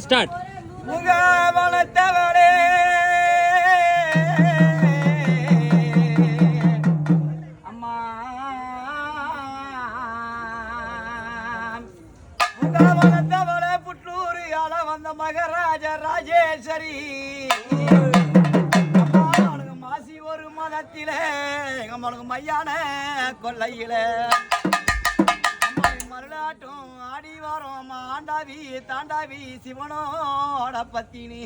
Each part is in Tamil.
ஸ்டார்ட் உங்க வளர்த்தவளே அம்மா. உங்க வளர்த்தவளே வந்த மகராஜ ராஜேஸ்வரி. அம்மா, மாசி ஒரு மதத்தில எங்க மனுக்கு மையான கொல்லையில அம்மாவின் ஆடி ஆண்டாவி தாண்டாவி சிவனோட பத்தினி.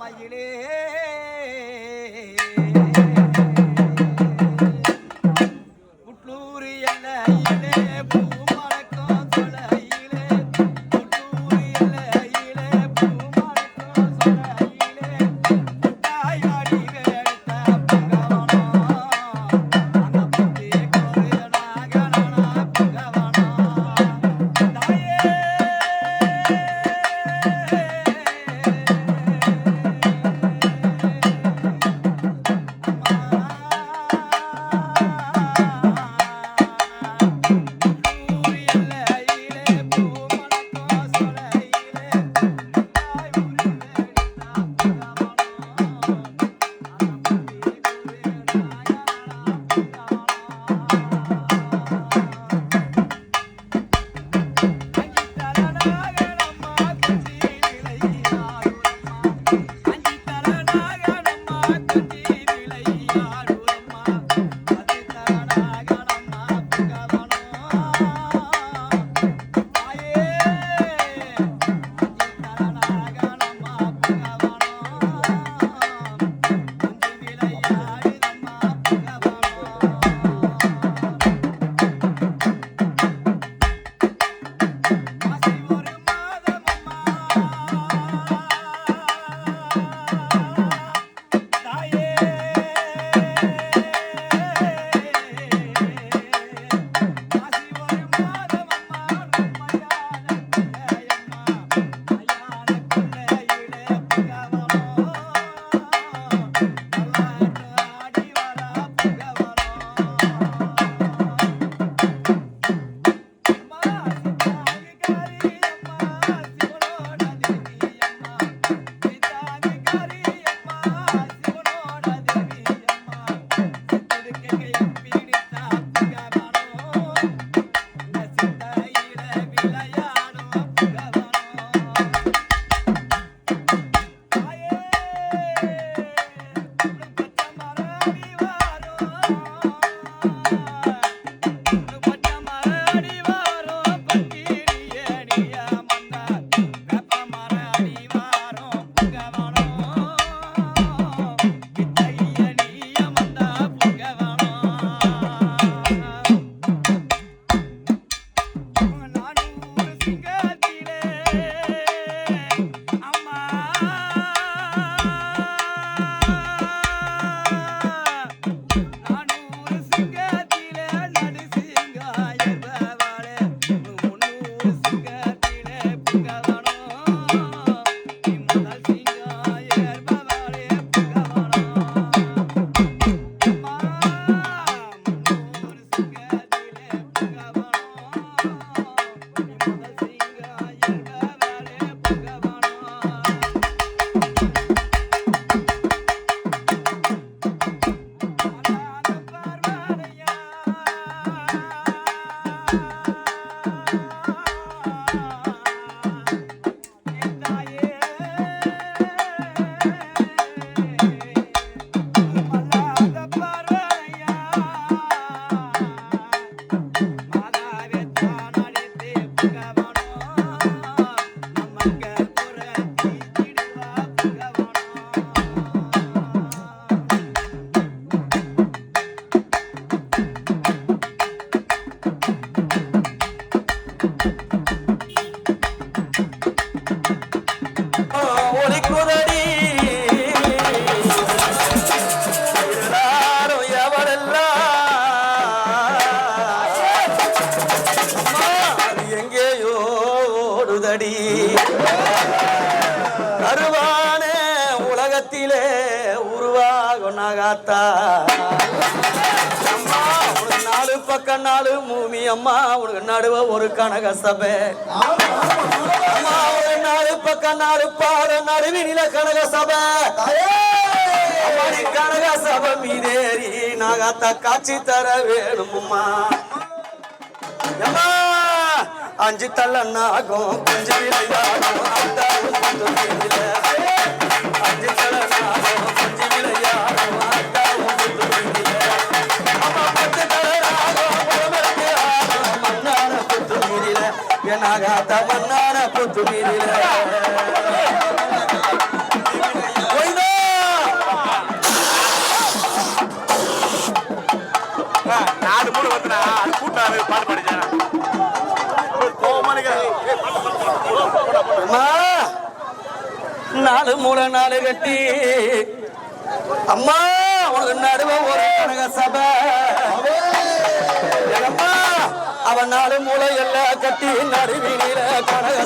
மயிலே புட்லூர் எல்லையிலே அம்மா உனக்கு நடுவ ஒரு கனக சபை. அம்மா ஒரு நாலு பக்கம் நாலு பாத நடுவினில கனக சபை. கனக சபை மீதேறி நாகாத்த காட்சி தர வேணும்மா. அம்மா அஞ்சு தள்ள நாகம் கொஞ்சம் விளையாடும் அந்த என்னாகாத்த மண்ணான புத்து. ஒய்தா! நாலு மூணு வந்துனா அது கூட்டாரு பாட்டு படிச்சேன் நாலு மூளை நாலு கட்டி அம்மா உனக்கு நடுவ ஒரு கனக சபை அவன் நாடு மூளை எல்லாம் கட்டி நடுவினில கனக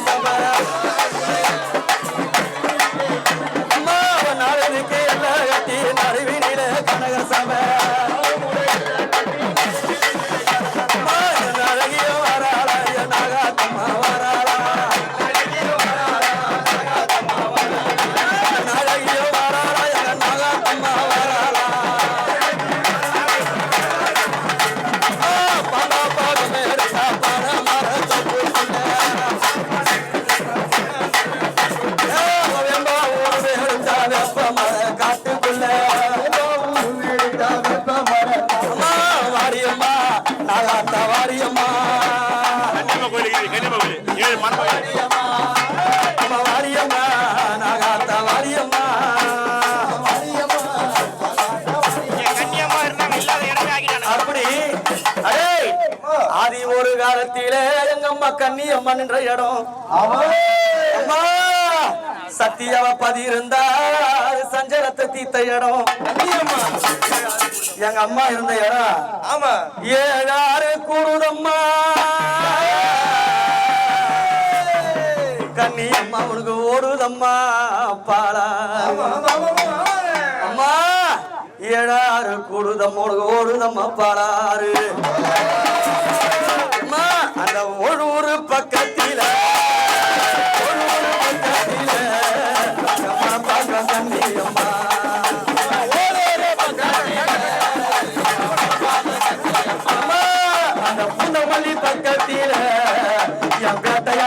சத்தியவ பதி இருந்தா சஞ்சலத்தை தீத்த இடம். எங்க அம்மா இருந்த இடம். ஆமா. ஏழாறு கூடுதம்மா. கண்ணி அம்மா உனக்கு ஓடுதம்மா பாலா அம்மா ஏழாறு கூடுதம்மா உனக்கு ஓடுதம்மா பாலாறு அம்மா அந்த ஒரு பக்கத்தில பக்கத்தில என் பக்கத்தில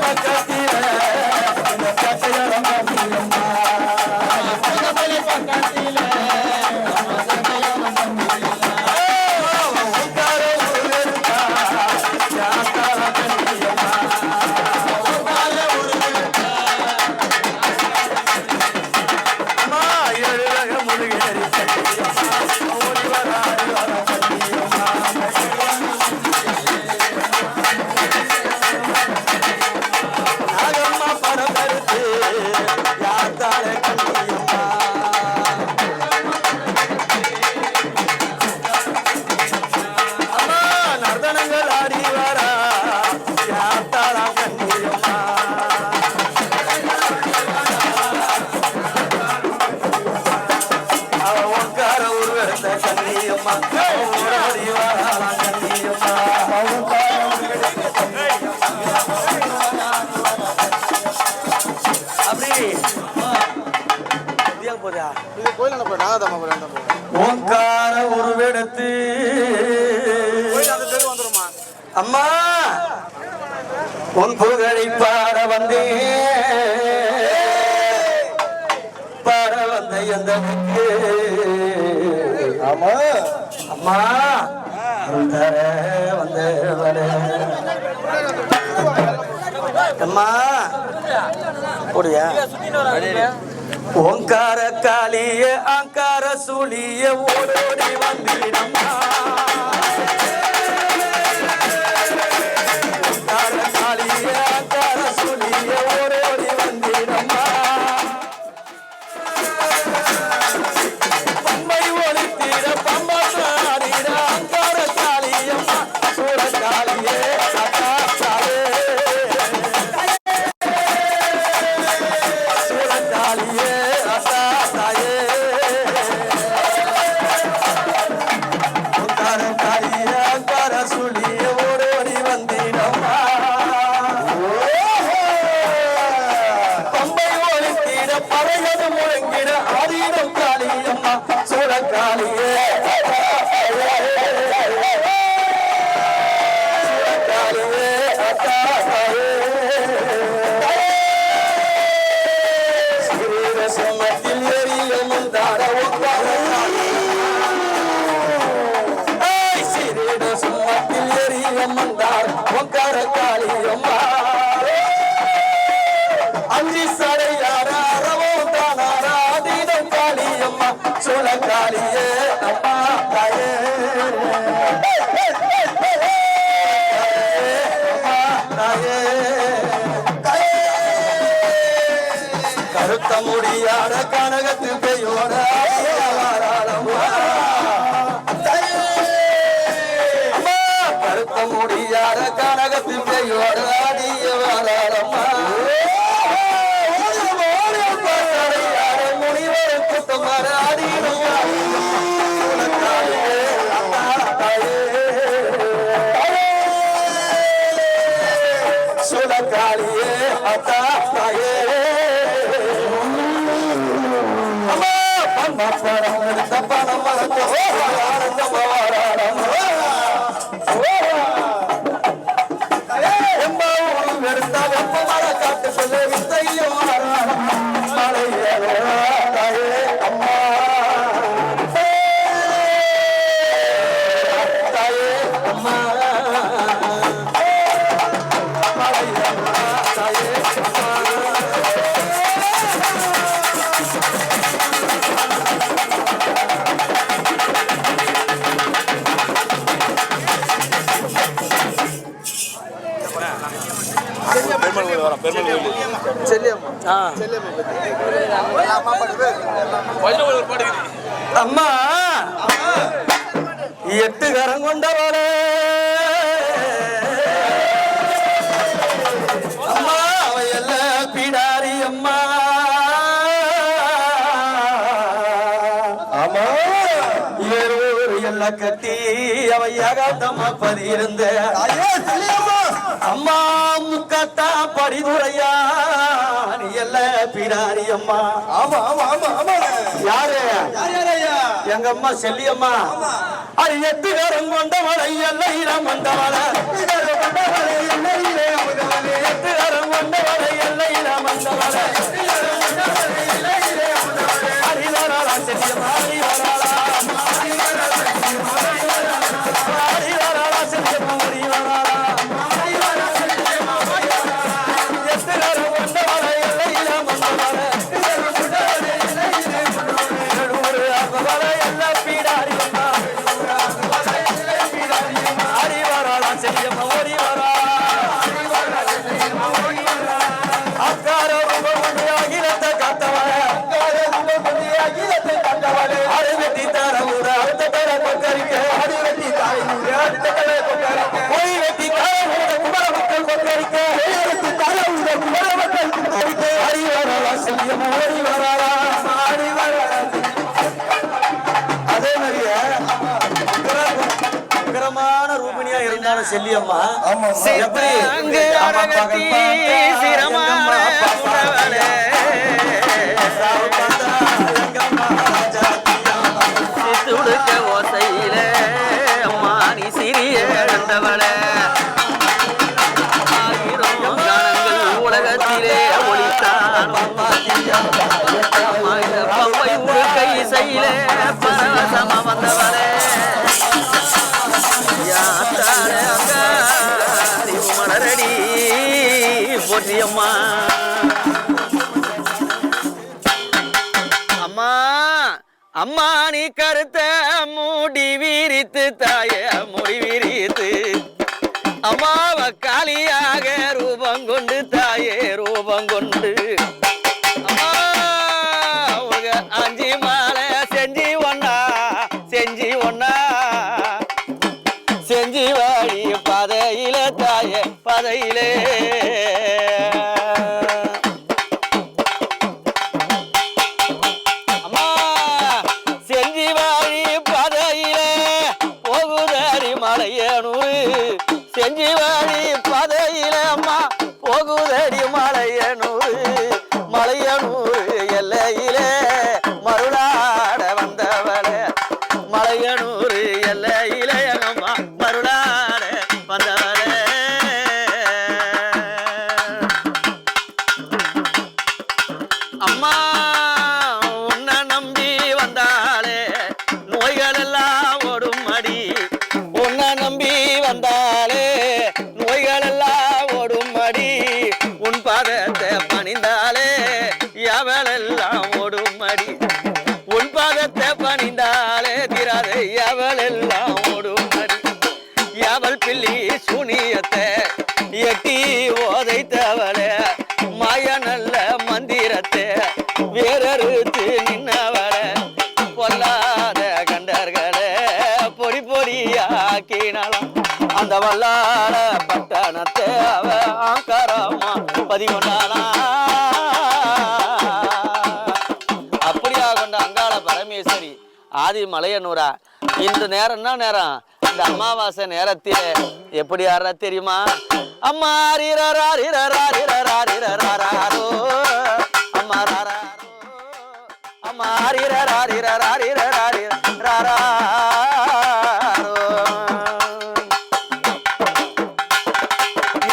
பக்கத்தில. ஓங்கார உருவெடுத்து. அம்மா உன் புகழை பாட வந்தேன் பாட வந்த எந்தனுக்கு ஆமா அம்மா. அருள் தர அம்மா. ஓடியா ஓங்கார காளிய ஆங்கார சுழிய ஓடோடி வந்திடம்மா. எரிய முந்தார் ஒங்கார காளியம்மா அஞ்சி சடையாரவோ காளி அம்மா. சோழ காளியே அம்மா தாயே. கருத்த முடியாத கனகத்து பெயோட வெப்ப மழை காட்டு சொல்லி வித்தையும் அம்மா எட்டு கரம் கொண்டவளே அம்மா அவையல்ல பிடாரி அம்மா. ஆமா எல்லாம் கட்டி அவையாக பதியிருந்த அம்மா முக்கத்தா படிதுரையா நீ எல்ல பிடாரி அம்மா? ஆமா ஆமா ஆமா ஆமா. யாரு? எங்க அம்மா செல்லியம்மா அது எட்டு பேரும் கொண்டவளை எல்லையிடம் வந்தவள எட்டு பேரும் கொண்டவளை எல்லையிடம் வந்தவள ஹரிவராளா செல்லியம்மா இருந்தாலும் செல்லியம்மா ஆமா எப்படி? சிரமான போற்றியம்மா அம்மா அம்மா நீ கருத்த மூடி விரித்து தாய மொழி விரித்து. அம்மாவ காலியாக ரூபம் கொண்டு தாயே ரூபம் கொண்டு. எவளெல்லாம் ஓடும் எவள் பிள்ளி சுனியத்தை எட்டி ஓதைத்தவளே. மாய நல்ல மந்திரத்தை வேறறுத்து நின்னவள. பொல்லாத கண்டர்களே பொடி பொடியாக்கினாலாம் அந்த வல்லாள பட்டணத்தை அவ ஆங்கரமா பதிகொண்டானா ஆதி மலையனூரா? இந்த நேரம் என்ன நேரம்? இந்த அமாவாசை நேரத்தில் எப்படி ஆறா தெரியுமா? அம்மா அம்மா அம்மா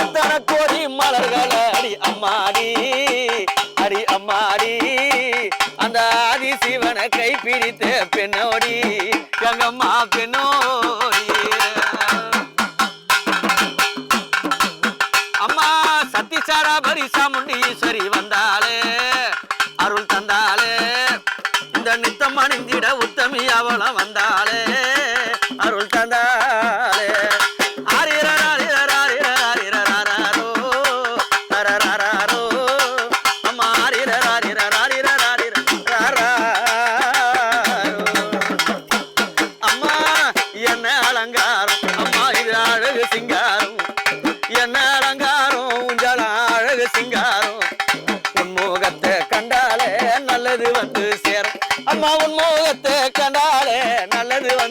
எத்தனை கோடி மலர்கள் அடி அம்மாடி அடி அம்மாடி. அந்த ஆதி சிவனை கைப்பிடித்து உத்தமி அவளம் வந்தாளே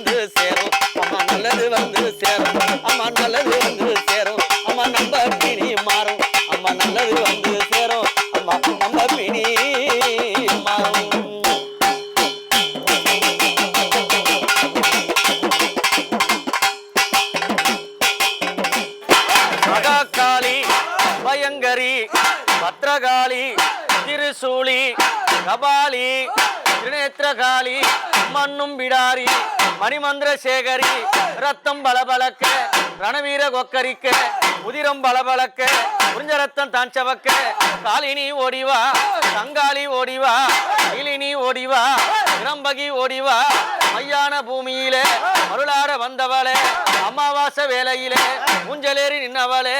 வந்து சேரும். அம்மா நல்லது வந்து சேரும். அம்மா நல்லது வந்து சேரும். அம்மா நம்ம பிணி மாறும். அம்மா நல்லது வந்து சேரும். அம்மா நம்ம பிணி மாறும். மகாக்காளி பயங்கரி பத்ரகாளி திருசூலி கபாலி திரிநேத்திரகாளி மண்ணும் பிடாரி மணிமந்திர சேகரி ரத்தம் பலபலக்க ரணவீர கொக்கரிக்க உதிரம் பலபலக்க புரிஞ்ச ரத்தம் தாஞ்சவக்க காலினி ஓடிவா தங்காளி ஓடிவா இலினி ஓடிவா இரம்பகி ஓடிவா மையான பூமியிலே மருளாட வந்தவளே அமாவாசை வேலையிலே ஊஞ்சலேறி நின்னவளே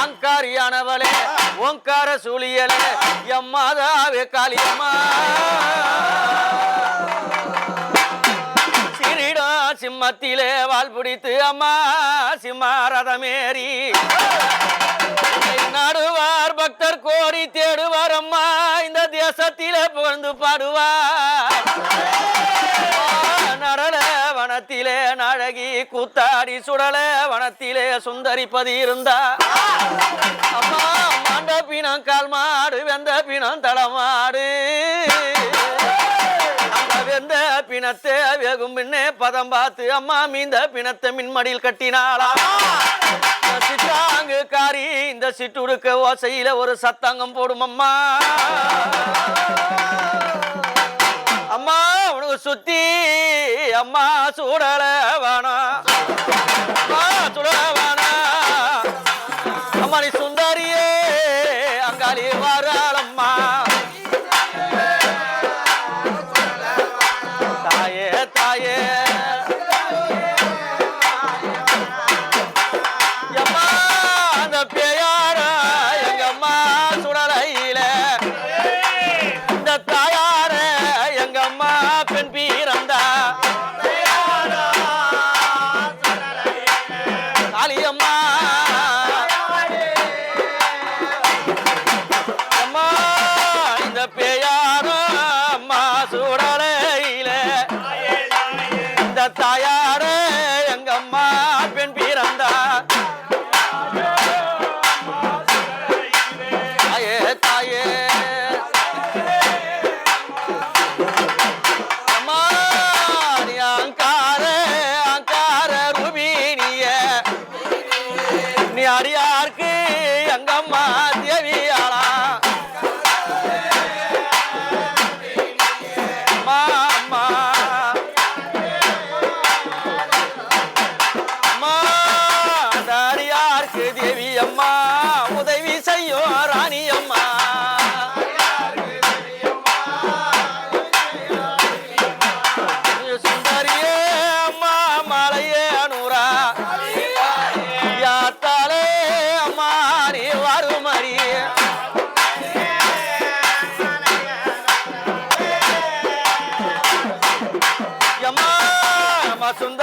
ஆங்காரியானவளே ஓங்கார சூழியலே எம்மாதாவே காளியம்மா. சிறிடம் சிம்மத்திலே வால் பிடித்து அம்மா சிம்மாரதமேறி நடுவார் பக்தர் கோரி தேடுவார் அம்மா இந்த தேசத்திலே புகழ்ந்து பாடுவார். வனத்திலே நழகி கூத்தாடி சுடல வனத்திலே சுந்தரிப்பதி இருந்தா. அம்மா மாண்ட பிணம் கால் மாடு வெந்த பிணம் தளமாடு வெந்த பிணத்தை வேகும் பின்னே பதம் பார்த்து அம்மா மீந்த பிணத்தை மின்மடியில் கட்டினாளா. இந்த சித்தாங்கு காரி இந்த சிட்டுடுக்க ஓசையில ஒரு சத்தாங்கம் போடும் அம்மா அம்மா சுத்தி அம்மா சூடல வேணாம் தாயே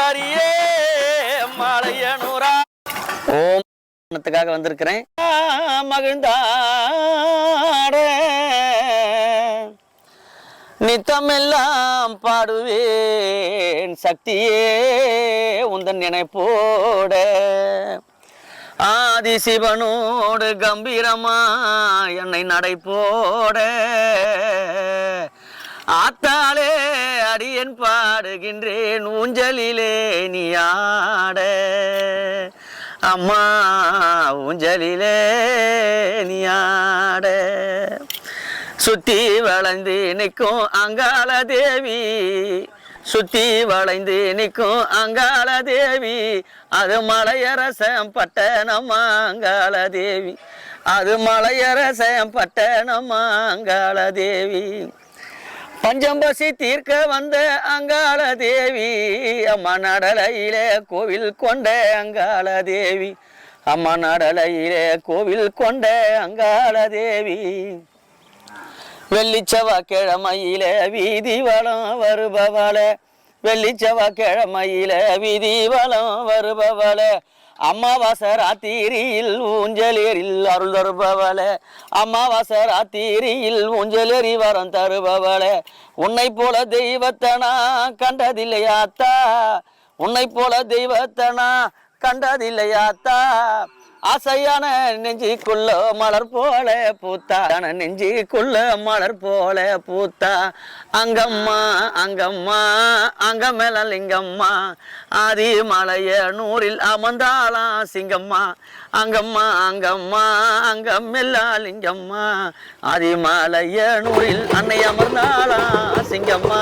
சுந்தரியே மாலையனூரா ஓம் த்துக்காக வந்திருக்கிறேன். மகிழ்ந்தாட. நித்தமெல்லாம் பாடுவேன் சக்தியே உந்தன் நினைப்போட. ஆதி சிவனோடு கம்பீரமா என்னை நடை போட ஆத்தாளே அடியன் பாடுகின்றேன் ஊஞ்சலிலே நீ ஆட. அம்மா ஊஞ்சலிலே நீ ஆட. சுத்தி வளைந்து நிற்கும் அங்காள தேவி சுத்தி வளைந்து நிற்கும் அங்காள தேவி அது மலையரசம் பட்டணம் அங்காள தேவி அது மலையரசம் பட்டணம் அங்காள தேவி. பஞ்சம்பசி தீர்க்க வந்த அங்காள தேவி அம்மா நடலையிலே கோவில் கொண்ட அங்காள தேவி அம்மா நடலையிலே கோவில் கொண்ட அங்காள தேவி வெள்ளிச்சவ கிழமையில வீதி வளம் வருபவள வெள்ளிச்சவ கிழமையில வீதி வளம் வருபவள அமாவாசை ராத்திரியில் ஊஞ்சலேரில் அருள் தருபவளே. அமாவாசை ராத்திரியில் ஊஞ்சலேறி வரம் தருபவளே. உன்னை போல தெய்வத்தை நான் கண்டதில்லையாத்தா உன்னை போல தெய்வத்தை நான் கண்டதில்லையாத்தா ஆசையான நெஞ்சிக்குள்ள மலர் போல பூத்தா. நெஞ்சிக்குள்ள மலர் போல பூத்தா. அங்கம்மா அங்கம்மா அங்கமேல லிங்கம்மா ஆதி மலைய நூறில் அமர்ந்தாளா சிங்கம்மா. அங்கம்மா அங்கம்மா அங்கமெல்லா லிங்கம்மா ஆதி மலைய நூறில் அன்னை அமர்ந்தாளா சிங்கம்மா.